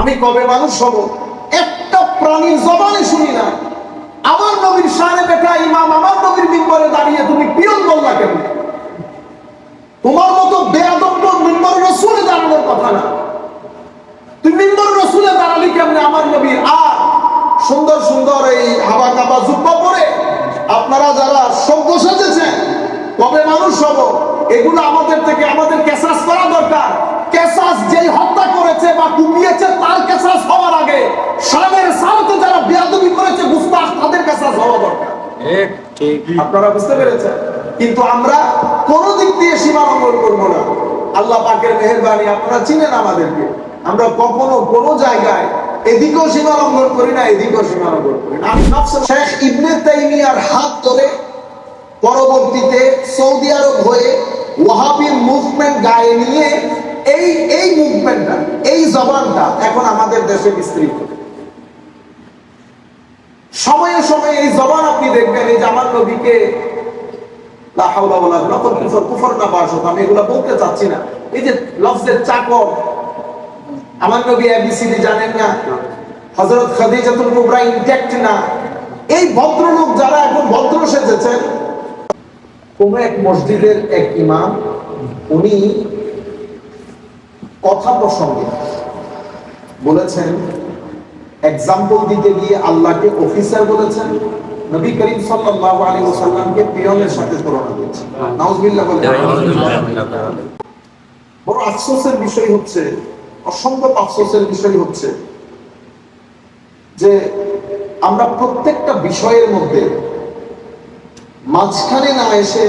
আমি কবে মানুষ হব? একটা প্রাণীর জবানে শুনি না। আমার নবীর সামনে বেটা ইমাম, আমার নবীর মিম্বরে দাঁড়িয়ে তুমি পিয়ন বললা কেন? তোমার মতো বেয়াদব্য মিম্বর রসুলে দাঁড়ানোর কথা না। তুমি মিম্বর রসুলে দাঁড়ালি কেমনে আমার নবীর? আর সুন্দর সুন্দর এই হাবা কাবা জুব্বা পরে আপনারা যারা সভ্য সেজেছেন কবে মানুষ হব? এগুলো আমাদের থেকে আমাদের কেসাস করা দরকার। কেসাস যেই হত্যা করেছে বা কুপিয়েছে তার কেসাস হওয়ার আগে। সালের সালতে যারা বেয়াদবি করেছে গুস্তাখ তাদের কেসাস হওয়া দরকার। আপনারা বুঝতে পেরেছেন? কিন্তু আমরা কোন দিক দিয়ে সীমা লঙ্ঘন করব না। আল্লাহ পাকের মেহরবানি আপনারা চিনেন আমাদেরকে। আমরা কখনো কোন জায়গায় এদিকেও সীমা লঙ্ঘন করি না এদিকেও সীমা লঙ্ঘন করি না। আমি শেখ ইবনে তাইমিয়ার হাত ধরে পরবর্তীতে সৌদি আরব হয়ে ওয়াহাবি মুভমেন্ট গায়ে নিয়ে এই এই মুভমেন্টটা এই জবানটা এখন আমাদের দেশে বিস্তৃত। সময়ে সময়ে এই জবান আপনি দেখবেন, এই যে আমার নবীকে আমি এগুলা বলতে চাচ্ছি না। এই যে আমার নবী জানেন না? না? এই ভদ্রলোক যারা এখন ভদ্র সেজেছেন, কোন এক মসজিদের এক ইমাম, উনি কথা প্রসঙ্গে বলেছেন এক্সাম্পল দিতে গিয়ে আল্লাহকে অফিসার বলেছেন নবী করিম সাল্লাল্লাহু আলাইহি ওয়াসাল্লামকে পিয়নের সাথে তুলনা দিয়েছেন নাউজুবিল্লাহ বলে বড় আফসোসের বিষয় হচ্ছে অসম্ভব আফসোসের বিষয় হচ্ছে যে আমরা প্রত্যেকটা বিষয়ের মধ্যে মাঝখানে না এসে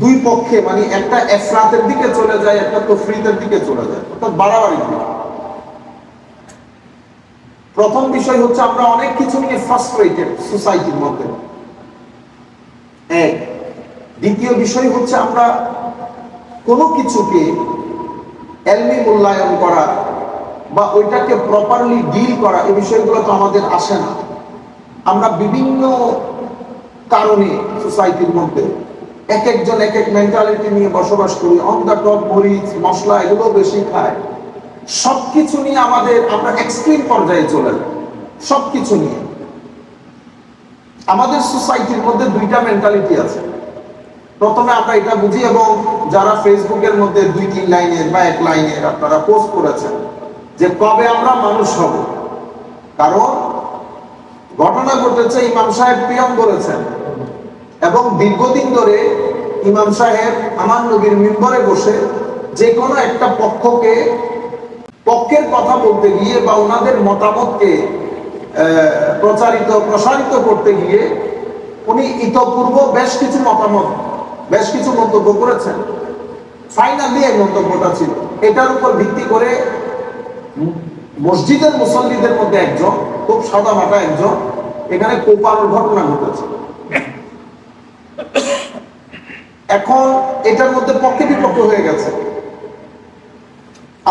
দুই পক্ষে মানে একটা এফরাতের দিকে চলে যায়, একটা তফরিতের দিকে চলে যায়। অর্থাৎ বাড়াবাড়ির দিকে প্রথম বিষয় হচ্ছে, আমরা অনেক কিছু নিয়ে ফ্রাস্ট্রেটেড সোসাইটির মধ্যে। এক। দ্বিতীয় বিষয় হচ্ছে, আমরা কোনো কিছুকে এলমি মূল্যায়ন করা বা ওইটাকে প্রপারলি ডিল করা, এই বিষয়গুলো তো আমাদের আসে না। আমরা বিভিন্ন কারণে সোসাইটির মধ্যে এক একজন এক এক মেন্টালিটি নিয়ে বসবাস করি অন দ্য টপ মরিচ, মশলা, এগুলো বেশি খায় সবকিছু নিয়ে আমাদের, আমরা এক্সট্রিম পর্যায়ে চলে যাই, সবকিছু নিয়ে। আমাদের সোসাইটির মধ্যে দুইটা মেন্টালিটি আছে। প্রথমে আমরা এটা বুঝি এবং যারা ফেসবুকের মধ্যে দুই, তিন লাইনের বা এক লাইনের আপনারা পোস্ট করেছেন, যে কবে আমরা মানুষ হব। কারণ ঘটনা ঘটেছে, ইমাম সাহেব পিয়ন বলেছেন এবং দীর্ঘদিন ধরে ইমাম সাহেব আমার নবীর মিম্বরে বসে যে কোনো একটা পক্ষকে, পক্ষের কথা বলতে গিয়ে বা ওনাদের মতামতকে প্রচারিত, প্রসারিত করতে গিয়ে উনি ইতপূর্ব বেশ কিছু মতামত, বেশ কিছু মন্তব্য করেছেন। ফাইনালি এই মন্তব্যটা ছিল। এটার উপর ভিত্তি করে মসজিদের মুসল্লিদের মধ্যে একজন, খুব সাদা একজন, এখানে কোপার ঘটনা ঘটেছে। এখন এটার মধ্যে পক্ষে বিপক্ষ হয়ে গেছে।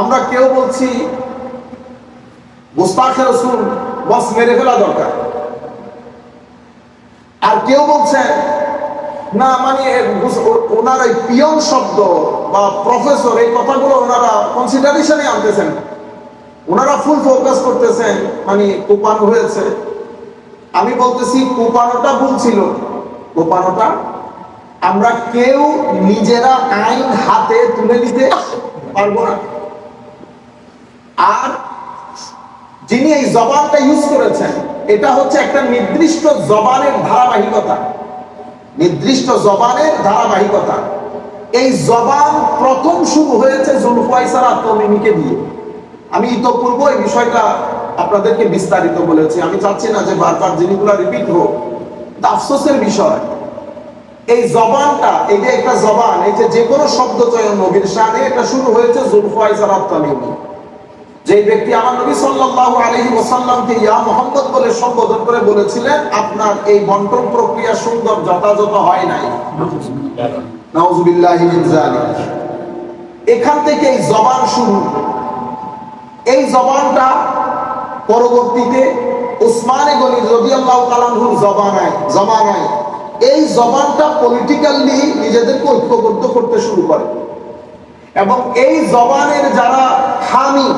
আমরা কেউ বলছি মুস্তাখের রসুল বস মেরে ফেলা দরকার। আর কেউ বলছেন, না মানে ওনার এই পিয়ন শব্দ বা প্রফেসর, এই কথাগুলো ওনারা কনসিডারেশনে আনতেছেন। ওনারা ফুল ফোকাস করতেছেন মানে কোপানো হয়েছে। আমি বলতেছি কোপানোটা ভুল ছিল। কোপানোটা আমরা কেউ নিজেরা আইন হাতে তুলে নিতে পারব না। আর যিনি এই জবানটা ইউজ করেছেন, এটা হচ্ছে একটা নির্দিষ্ট জবানের ধারাবাহিকতা। নির্দিষ্ট জবানের ধারাবাহিকতা। এই জবান প্রথম শুরু হয়েছে জুলফাইসার আত্মমিমিকে দিয়ে। আমি ইতপূর্ব এই বিষয়টা আপনাদেরকে বিস্তারিত বলেছি। আমি চাচ্ছি না যে বারবার জিনিসগুলো রিপিট হোক। আফসোসের বিষয় এই জবানটা, এই যে একটা জবান, এই যে কোনো শব্দ চয়ন নবীর শানে, এটা শুরু হয়েছে জুলফাইসার আত্মমিমি যে ব্যক্তি আমার নবী সাল্লাল্লাহু আলাইহি ওয়াসাল্লামকে ইয়া মুহাম্মদ বলে সম্বোধন করে বলেছিলেন, আপনার এই বন্টন প্রক্রিয়া সুন্দর যথাযথ হয় নাই। নাউজুবিল্লাহি মিন যালিক। এখান থেকে এই জবান শুরু। এই জবানটা পরবর্তীতে উসমানে গনি রাদিয়াল্লাহু তাআলার জবানায় জমানায় এই জবানটা পলিটিক্যালি নিজেদেরকে ঐক্যবদ্ধ করতে শুরু করে। এবং এই জবানের যারা হামি,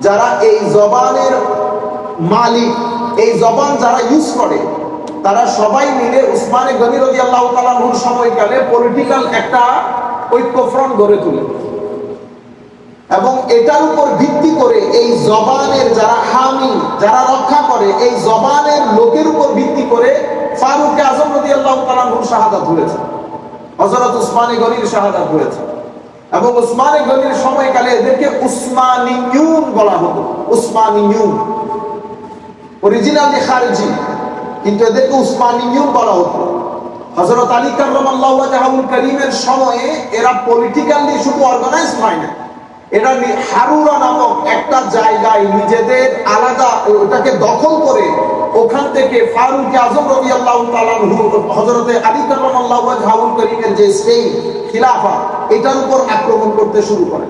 যারা এই জবানের মালিক, এই জবান যারা ইউজ করে, তারা সবাই মিলে উসমানে গনি রদি আল্লাহ তালাহুর সময়কালে পলিটিক্যাল একটা ঐক্যফ্রন্ট গড়ে তোলে। এবং এটার উপর ভিত্তি করে এই জবানের যারা হামি, যারা রক্ষা করে, এই জবানের লোকের উপর ভিত্তি করে ফারুক আজম রদি আল্লাহ তালাহুর শাহাদাত হয়েছে হজরত উসমানে গনির শাহাদাত হয়েছে এবং উসমানে গনির সময়কালে এদেরকে উসমানিয়ুন বলা হতো। উসমানিয়ুন অরিজিনালি খারিজি, কিন্তু এদেরকে উসমানিয়ুন বলা হতো। হজরত আলী কার্লাহ জাহাবুল করিমের সময়ে এরা পলিটিক্যালি শুধু অর্গানাইজ হয় না। এরা হারুরা নামক একটা জায়গায় নিজেদের আলাদা, ওটাকে দখল করে ওখান থেকে ফারুক আজম রবি আল্লাহ হজরতে আলী কার্লাহ জাহাবুল করিমের যে স্টেই খিলাফা, এটার উপর আক্রমণ করতে শুরু করে।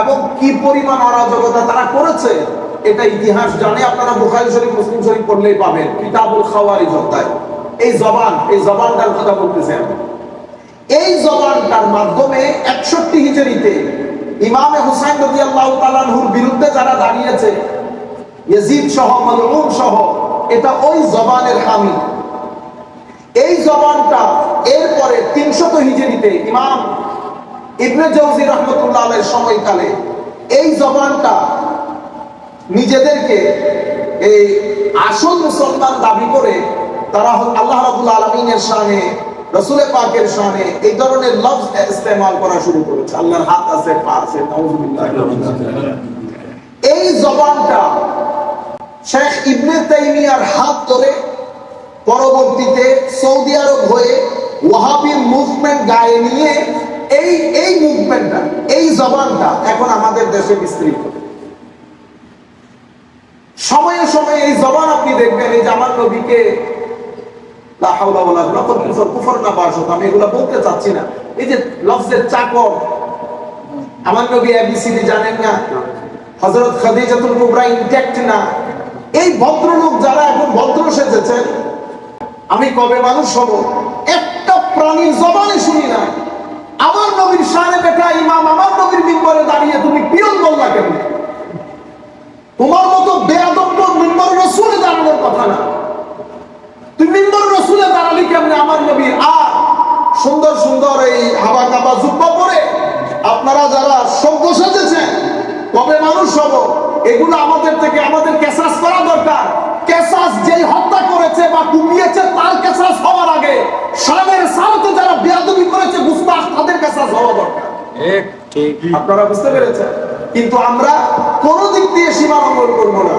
এবং কি পরিমাণ অরাজকতা তারা করেছে, এটা ইতিহাস জানে আপনারা বুখারি শরীফ, মুসলিম শরীফ পড়লেই পাবেন, কিতাবুল খাওয়ারি যোদ্ধায় এই জবান, এই জবানটার কথা বলতেছে আমি। এই জবানটার মাধ্যমে একষট্টি হিজরিতে ইমামে হুসাইন রদি আল্লাহ তালানহুর বিরুদ্ধে যারা দাঁড়িয়েছে, ইয়াজিদ সহ মালউন সহ এটা ওই জবানের হামি এই জবানটা এরপরে তিনশত হিজরিতে ইমাম ইবনে জৌজি রহমতুল্লাহ সময়কালে এই জবানটা নিজেদেরকে এই আসল মুসলমান দাবি করে তারা আল্লাহ রাবুল আলমিনের শানে, রসুলের পাকের সামনে এই ধরনের লফজ ইস্তেমাল করা শুরু করেছে। আল্লাহর হাত আছে, পা আছে এই জবানটা শেখ ইবনে তাইমিয়ার হাত ধরে পরবর্তীতে সৌদি আরব হয়ে ওয়াহাবি মুভমেন্ট গায়ে নিয়ে এই এই মুভমেন্টটা, এই জবানটা এখন আমাদের দেশে বিস্তৃত। সময়ে সময়ে এই জবান আপনি দেখবেন, এই জামান নবীকে আমার নবী এবিসিডি জানেন না? হযরত খাদিজাতুল কুবরা ইনট্যাক্ট না? এই ভদ্রলোক যারা এখন ভদ্র সেজেছেন আমি কবে মানুষ হব? একটা প্রাণীর জবানে শুনি না। আমার নবীর শানে বেটা ইমাম, আমার নবীর মিম্বরে দাঁড়িয়ে তুমি পিয়ন বললা কেন? তোমার মতো বেয়াদব্য মিম্বর রসুলে দাঁড়ানোর কথা না। তুই মিম্বর রসুলে দাঁড়ালি কেমনে? আমার নবীর আর সুন্দর সুন্দর এই হাবা কাবা জুব্বা পরে আপনারা যারা সভ্য সেজেছেন, কবে মানুষ হব? এগুলো আমাদের থেকে আমাদের কেসাস করা দরকার। কেসাস যেই হত্যা করেছে বা কুপিয়েছে তার কেসাস হওয়ার আগে সালের সালতে যারা বেয়াদবি করেছে গুস্তাখ তাদের কেসাস হওয়া দরকার। আপনারা বুঝতে পেরেছেন? কিন্তু আমরা কোন দিক দিয়ে সীমা লঙ্ঘন করব না।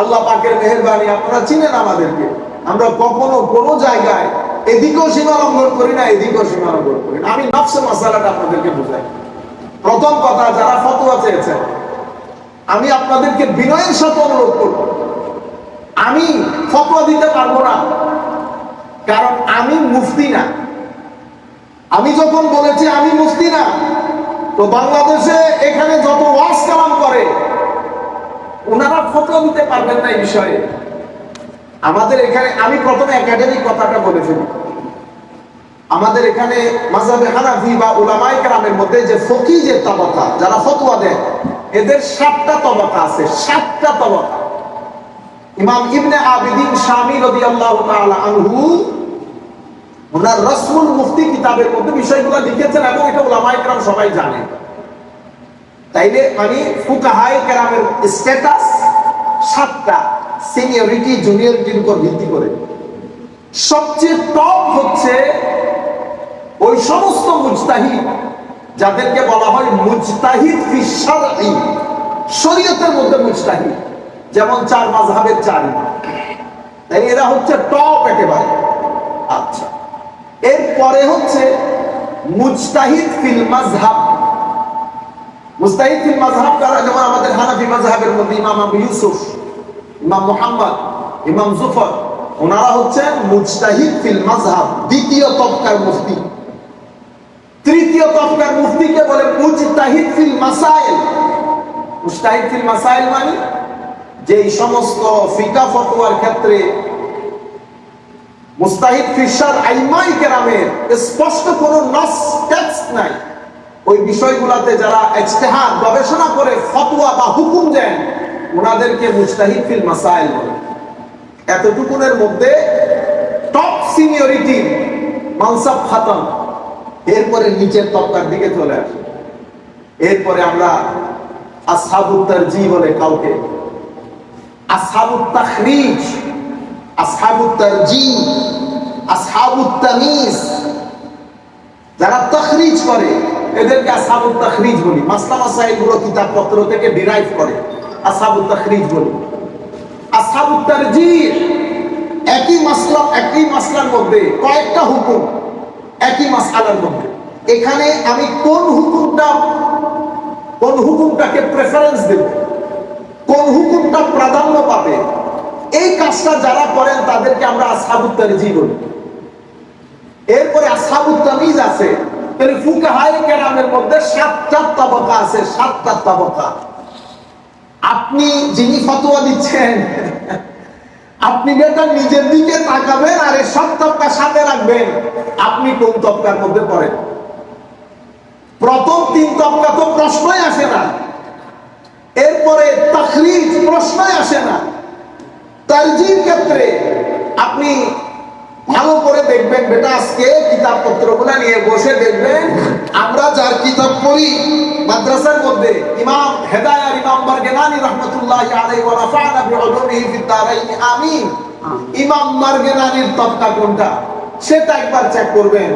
আল্লাহ পাকের মেহরবানি আপনারা চিনেন আমাদেরকে। আমরা কখনো কোনো জায়গায় এদিকেও সীমা লঙ্ঘন করি না এদিকেও সীমা লঙ্ঘন করি না। আমি নফসে মশালাটা আপনাদেরকে বুঝাই। প্রথম কথা যারা ফতোয়া চেয়েছেন আমি আপনাদেরকে বিনয়ের সাথে অনুরোধ করব। আমি ফতোয়া দিতে পারব না, কারণ আমি মুফতি না। আমি যখন বলেছি আমি মুফতি না, তো বাংলাদেশে এখানে যত ওয়াজ কালাম করে, ওনারা ফতোয়া দিতে পারবেন না এই বিষয়ে। আমাদের এখানে, আমি প্রথমে একাডেমিক কথাটা বলে ফেলি। আমাদের এখানে মাজাবে হানাফি বা উলামায়ে কেরামের মধ্যে যে ফকি যে তবকা, যারা ফতোয়া দেন এদের সাতটা তবকা আছে, সাতটা তবকা। ইমাম ইবনে আবিদিন শামী রাদিয়াল্লাহু তাআলা আনহু, ওনার রসমুল মুফতি কিতাবের মধ্যে বিষয়গুলো লিখেছেন এবং এটা ওলামায়ে কেরাম সবাই জানে। তাইলে মানে ফুকাহায়ে কেরামের স্ট্যাটাস সাতটা সিনিয়রিটি জুনিয়রিটির উপর ভিত্তি করে। সবচেয়ে টপ হচ্ছে ওই সমস্ত মুজতাহিদ। যাদেরকে বলা হয় মুজতাহিদ ফি শারঈ, শরীয়তের মধ্যে মুজতাহিদ, যেমন চার মাযহাবের চার তাই এরা হচ্ছে টপ একেবারে। আচ্ছা এরপরে হচ্ছে মুজতাহিদ ফিল মাযহাব। মুজতাহিদ ফিল মাযহাব কারা? যেমন আমাদের হানাফি মাযহাবের মধ্যে ইমাম আবু ইউসুফ, ইমাম মুহাম্মদ, ইমাম জুফর, ওনারা হচ্ছেন মুজতাহিদ ফিল মাযহাব, দ্বিতীয় তবকার মুফতি। তৃতীয় তবকার মুফতিকে বলে মুজতাহিদ ফিল মাসাইল। মুজতাহিদ ফিল মাসাইল মানে? যে এই সমস্ত ফিকা ফতোয়ার ক্ষেত্রে মুস্তাহিদ ফিসার আইমাই কেরামের স্পষ্ট কোনো নস টেক্সট নাই। ওই বিষয়গুলোতে যারা ইজতেহাদ, গবেষণা করে ফতোয়া বা হুকুম দেন ওনাদেরকে মুস্তাহিদ ফিল মাসাইল বলে। এতটুকুনের মধ্যে টপ সিনিয়রিটি মানসাব খাতাম। এরপরে নিচের তবকার দিকে চলে আসে। এরপরে আমরা আসহাবুত্তার জি বলে কাউকে। আসহাবুত তাখরিজ আসহাবুত তারজি আসহাবুত তামিজ। যারা তখরিজ করে, এদেরকে আসহাবুত তখরিজ বলি। মাসলা মাসাইলগুলো কিতাবপত্র থেকে ডিরাইভ করে আসহাবুত তখরিজ বলি। আসহাবুত তারজিহ একই মাসলা, একই মাসলার মধ্যে কয়েকটা হুকুম। একই মাসআলার মধ্যে। এখানে আমি কোন হুকুমটা, কোন হুকুমটাকে প্রেফারেন্স দেব, কোন হুকুমটা প্রাধান্য পাবে, এই কাজটা যারা করেন তাদেরকে আমরা আসহাবুত তারজি বলি। এরপরে আসহাবুত আছে মধ্যে সাতটা তাবকা আছে, সাতটা তাবকা। আপনি যিনি ফতোয়া দিচ্ছেন আপনি বেটা নিজের দিকে তাকাবেন আর এই সব তবকা সাথে রাখবেন, আপনি কোন তবকার মধ্যে পড়েন? প্রথম তিন তবকা তো প্রশ্নই আসে না। এরপরে তাকলিফ প্রশ্নই আসে না। তার্জির ক্ষেত্রে আপনি ভালো করে দেখবেন বেটা আজকে কিতাবপত্রগুলা নিয়ে বসে দেখবেন আমরা যার কিতাব পড়ি মাদ্রাসার মধ্যে ইমাম হেদায়ার ইমাম বারগেনানি রহমতুল্লাহ আলাইহি ওয়া রাফা'না বিউলুমিহি ফিদ দারাইন আমিন। ইমাম বারগেনানির তবকা কোনটা? সেটা একবার চেক করবেন।